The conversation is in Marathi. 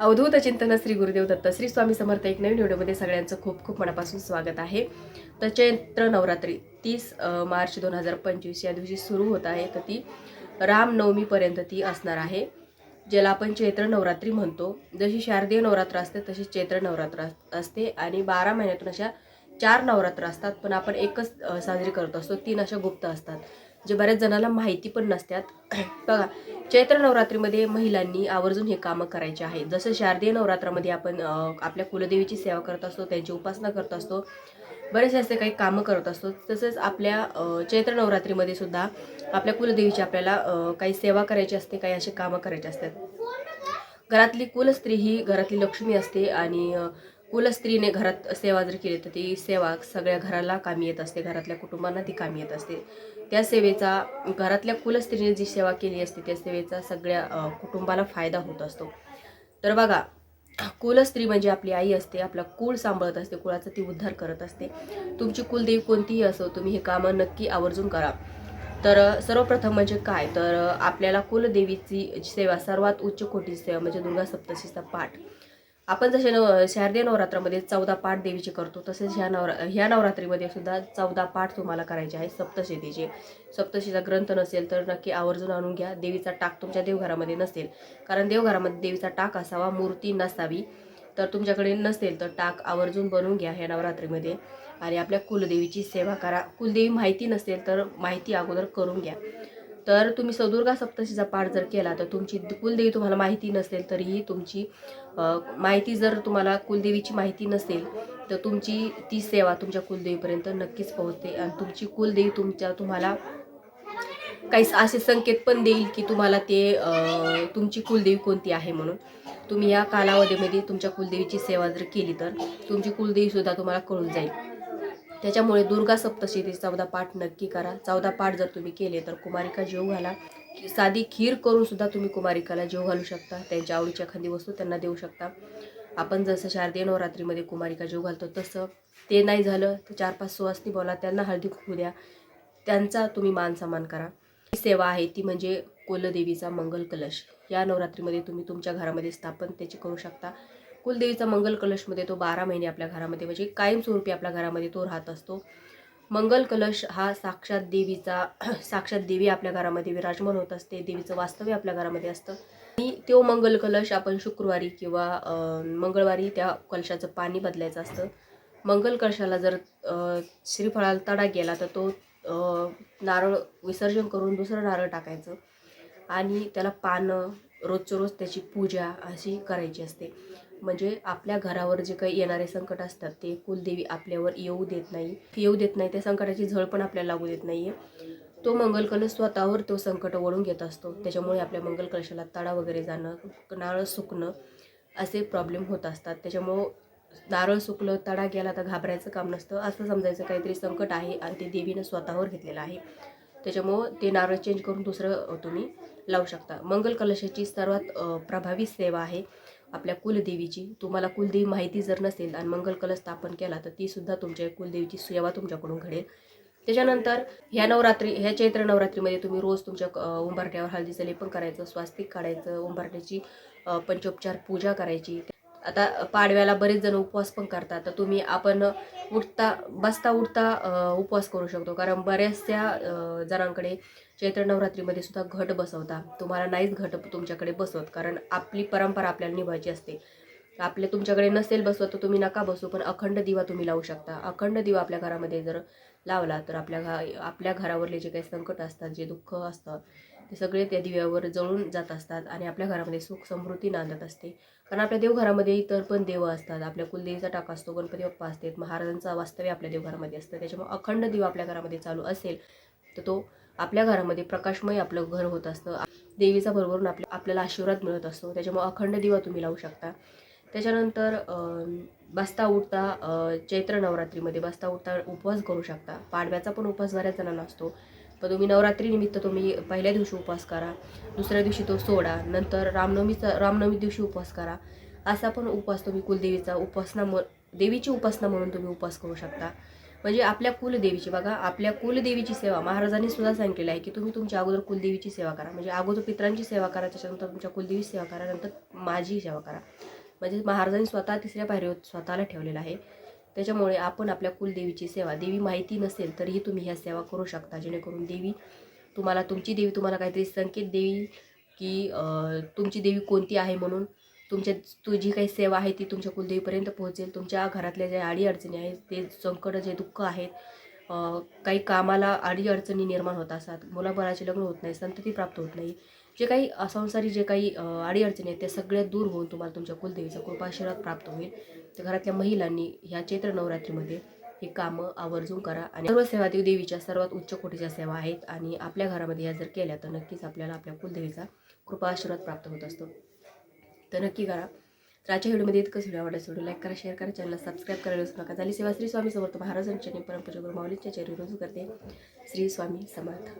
अवधूत चिंतन श्री गुरुदेव दत्त श्री स्वामी समर्थ एक नवीन व्हिडिओमध्ये सगळ्यांचं खूप खूप मनापासून स्वागत आहे. तर चैत्र नवरात्री तीस मार्च दोन हजार पंचवीस या दिवशी सुरू होत आहे. तर ती रामनवमीपर्यंत ती असणार आहे ज्याला आपण चैत्र नवरात्री म्हणतो. जशी शारदीय नवरात्र असते तशी चैत्र नवरात्र अस- असते आणि बारा महिन्यातून अशा चार नवरात्र असतात. पण आपण एकच साजरी करत असतो. तीन अशा गुप्त असतात. जे बऱ्याच जणांना माहिती पण नसतात बघा चैत्र नवरात्रीमध्ये महिलांनी आवर्जून हे कामं करायचे आहे. जसं शारदीय नवरात्रामध्ये आपण आपल्या कुलदेवीची सेवा करत असतो त्यांची उपासना करत असतो बरेचसे असे काही कामं करत असतो. तसंच आपल्या चैत्र नवरात्रीमध्ये सुद्धा आपल्या कुलदेवीची आपल्याला काही सेवा करायची असते काही असे कामं करायचे असतात. घरातली कुलस्त्री ही घरातली लक्ष्मी असते आणि कुलस्त्रीने घरात सेवा जर केली तर ती सेवा सगळ्या घराला कामी येत असते घरातल्या कुटुंबांना ती कामी येत असते. त्या सेवेचा घरातल्या कुलस्त्रीने जी सेवा केली असते त्या सेवेचा सगळ्या कुटुंबाला फायदा होत असतो. तर बघा कुलस्त्री म्हणजे आपली आई असते आपला कुळ सांभाळत असते कुळाचा ती उद्धार करत असते. तुमची कुलदेवी कोणतीही असो तुम्ही हे कामं नक्की आवर्जून करा. तर सर्वप्रथम म्हणजे काय? तर आपल्याला कुलदेवीची सेवा सर्वात उच्च कोटीची सेवा म्हणजे दुर्गा सप्तशीचा पाठ. आपण जसे नव शारदीय नवरात्रामध्ये चौदा पाठ देवीचे करतो तसेच ह्या नवरा ह्या नवरात्रीमध्ये सुद्धा चौदा पाठ तुम्हाला करायचे आहे सप्तशतीचे. सप्तशीचा ग्रंथ नसेल तर नक्की आवर्जून आणून घ्या. देवीचा टाक तुमच्या देवघरामध्ये नसेल. कारण देवघरामध्ये देवीचा टाक असावा मूर्ती नसावी. तर तुमच्याकडे नसेल तर टाक आवर्जून बनवून घ्या ह्या नवरात्रीमध्ये. आणि आपल्या कुलदेवीची सेवा करा. कुलदेवी माहिती नसेल तर माहिती अगोदर करून घ्या. तर तुम्ही सदुर्गा सप्तशीचा पाठ जर केला तर तुमची कुलदेवी तुम्हाला माहिती नसेल तरीही तुमची माहिती जर तुम्हाला कुलदेवीची माहिती नसेल तर तुमची ती सेवा तुमच्या कुलदेवीपर्यंत नक्कीच पोहोचते. आणि तुमची कुलदेवी तुमच्या तुम्हाला काही असे संकेत पण देईल की तुम्हाला ते तुमची कुलदेवी कोणती आहे म्हणून. तुम्ही या कालावधीमध्ये तुमच्या कुलदेवीची सेवा जर केली तर तुमची कुलदेवीसुद्धा तुम्हाला कळून जाईल. त्याच्यामुळे दुर्गा सप्तशती चौदा पाठ नक्की करा. चौदा पाठ जर तुम्ही केले तर कुमारिका जेव घाला. साधी खीर करून सुद्धा तुम्ही कुमारिकाला जेव घालू शकता. त्यांच्या आवडीच्या एखादी वस्तू त्यांना देऊ शकता. आपण जसं शारदीय नवरात्रीमध्ये कुमारिका जेव घालतो तसं ते नाही झालं तर चार पाच सुवासनी बोला त्यांना हळदी खूप द्या. त्यांचा तुम्ही मान सन्मान करा. ही सेवा आहे ती म्हणजे कुलदेवीचा मंगल कलश. या नवरात्रीमध्ये तुम्ही तुमच्या घरामध्ये स्थापन त्याची करू शकता. कुलदेवीचा मंगल कलशमध्ये तो बारा महिने आपल्या घरामध्ये म्हणजे कायमस्वरूपी आपल्या घरामध्ये तो राहत असतो. मंगल कलश हा साक्षात देवीचा साक्षात देवी आपल्या घरामध्ये विराजमान होत असते. देवीचं वास्तव्य आपल्या घरामध्ये असतं. आणि तो मंगल कलश आपण शुक्रवारी किंवा मंगळवारी त्या कलशाचं पाणी बदलायचं असतं. मंगल कलशाला जर श्रीफळाला तडा गेला तर तो नारळ विसर्जन करून दुसरं नारळ टाकायचं. आणि त्याला पानं रोजचं रोज त्याची पूजा अशी करायची असते. म्हणजे आपल्या घरावर जे काही येणारे संकट असतात ते कुलदेवी आपल्यावर येऊ देत नाही. येऊ देत नाही त्या संकटाची झळ पण आपल्याला लागू देत नाही तो मंगल कलश स्वतःवर तो संकट ओढून घेत असतो. त्याच्यामुळे आपल्या मंगल कलशाला तडा वगैरे जाणं नारळ सुकणं असे प्रॉब्लेम होत असतात. त्याच्यामुळं नारळ सुकलं तडा गेला तर घाबरायचं काम नसतं. असं समजायचं काहीतरी संकट आहे आणि ते देवीनं स्वतःवर घेतलेलं आहे. त्याच्यामुळं ते नारळ चेंज करून दुसरं तुम्ही लावू शकता. मंगल कलशाची सर्वात प्रभावी सेवा आहे. आपल्या कुलदेवीची. तुम्हाला कुलदेवी माहिती जर नसेल आणि मंगल कलश स्थापन केला तर ती सुद्धा तुमच्या कुलदेवीची सेवा तुमच्याकडून घडेल. त्याच्यानंतर ह्या नवरात्री ह्या चैत्र नवरात्रीमध्ये तुम्ही रोज तुमच्या उंबरट्यावर हळदीचं लेपन करायचं स्वास्तिक काढायचं उंबरट्याची पंचोपचार पूजा करायची. आता पाडव्याला बरेच जण उपवास पण करतात. तर तुम्ही आपण उठता बसता उठता उपवास करू शकतो. कारण बऱ्याचशा जणांकडे चैत्र नवरात्रीमध्ये सुद्धा घट बसवता. तुम्हाला नाहीच घट तुमच्याकडे बसवत. कारण आपली परंपरा आपल्याला निभायची असते. आपले तुमच्याकडे नसेल बसवत तर तुम्ही नका बसू. पण अखंड दिवा तुम्ही लावू शकता. अखंड दिवा आपल्या घरामध्ये जर लावला तर आपल्या घा आपल्या घरावरले जे काही संकट असतात जे दुःख असतं ते सगळे त्या दिव्यावर जळून जात असतात आणि आपल्या घरामध्ये सुख समृद्धी नांदत असते. कारण आपल्या देवघरामध्ये इतर पण देव असतात. आपल्या कुलदेवीचा टाका असतो गणपती बाप्पा असते महाराजांचा वास्तव्य आपल्या देवघरामध्ये असतं. त्याच्यामुळे अखंड दिवा आपल्या घरामध्ये चालू असेल तर तो आपल्या घरामध्ये प्रकाशमय आपलं घर होत असतं. देवीचा भरभरून आपल्या आपल्याला आशीर्वाद मिळत असतो. त्याच्यामुळे अखंड दिवा तुम्ही लावू शकता. त्याच्यानंतर बसता उठता चैत्र नवरात्रीमध्ये बसता उठता उपवास करू शकता. पाडव्याचा पण उपवास बऱ्याच जणांना असतो. पण तुम्ही नवरात्रीनिमित्त तुम्ही पहिल्या दिवशी उपवास करा दुसऱ्या दिवशी तो सोडा नंतर रामनवमीचा रामनवमी दिवशी उपवास करा. असा पण उपवास तुम्ही कुलदेवीचा उपासना म देवीची उपासना म्हणून तुम्ही उपवास करू शकता. म्हणजे आपल्या कुलदेवीची बघा आपल्या कुलदेवीची सेवा महाराजांनी सुद्धा सांगितलेलं आहे की तुम्ही तुमच्या अगोदर कुलदेवीची सेवा करा. म्हणजे अगोदर पित्रांची सेवा करा त्याच्यानंतर तुमच्या कुलदेवीची सेवा करा नंतर माझी सेवा करा. म्हणजे महाराजांनी स्वतः तिसऱ्या पायरीवर स्वतःला ठेवलेलं आहे. त्याच्यामुळे आपण आपल्या कुलदेवीची सेवा देवी माहिती नसेल तरीही तुम्ही ह्या सेवा करू शकता. जेणेकरून देवी तुम्हाला तुमची देवी तुम्हाला काहीतरी संकेत देवी की तुमची देवी कोणती आहे म्हणून तुमच्या तू जी काही सेवा आहे ती तुमच्या कुलदेवीपर्यंत पोहोचेल. तुमच्या घरातल्या ज्या अडीअडचणी आहेत ते संकट जे दुःख आहेत काही कामाला अडीअडचणी निर्माण होत असतात. मुलाबाळाचे लग्न होत नाही संतती प्राप्त होत नाही. जे काही संसारी जे काही अडीअडचणी आहेत त्या सगळ्या दूर होऊन तुम्हाला तुमच्या कुलदेवीचा कृपाशीर्वाद प्राप्त होईल. तर घरातल्या महिलांनी ह्या चैत्र नवरात्रीमध्ये हे कामं आवर्जून करा आणि सर्व सेवा देवी देवीच्या सर्वात उच्च कोटीच्या सेवा आहेत आणि आपल्या घरामध्ये या जर केल्या तर नक्कीच आपल्याला आपल्या कुलदेवीचा कृपा आशीर्वाद प्राप्त होत असतो. तर नक्की करा. तर आजच्या व्हिडिओमध्ये इतकंच. व्हिडिओ आवडला व्हिडिओ लाईक करा शेअर करा चॅनलला सबस्क्राईब करायला विसरू नका. झाली सेवा श्री स्वामी समर्थ महाराजांच्या आणि माऊलींच्या चेरी रुजू करते. श्री स्वामी समर्थ.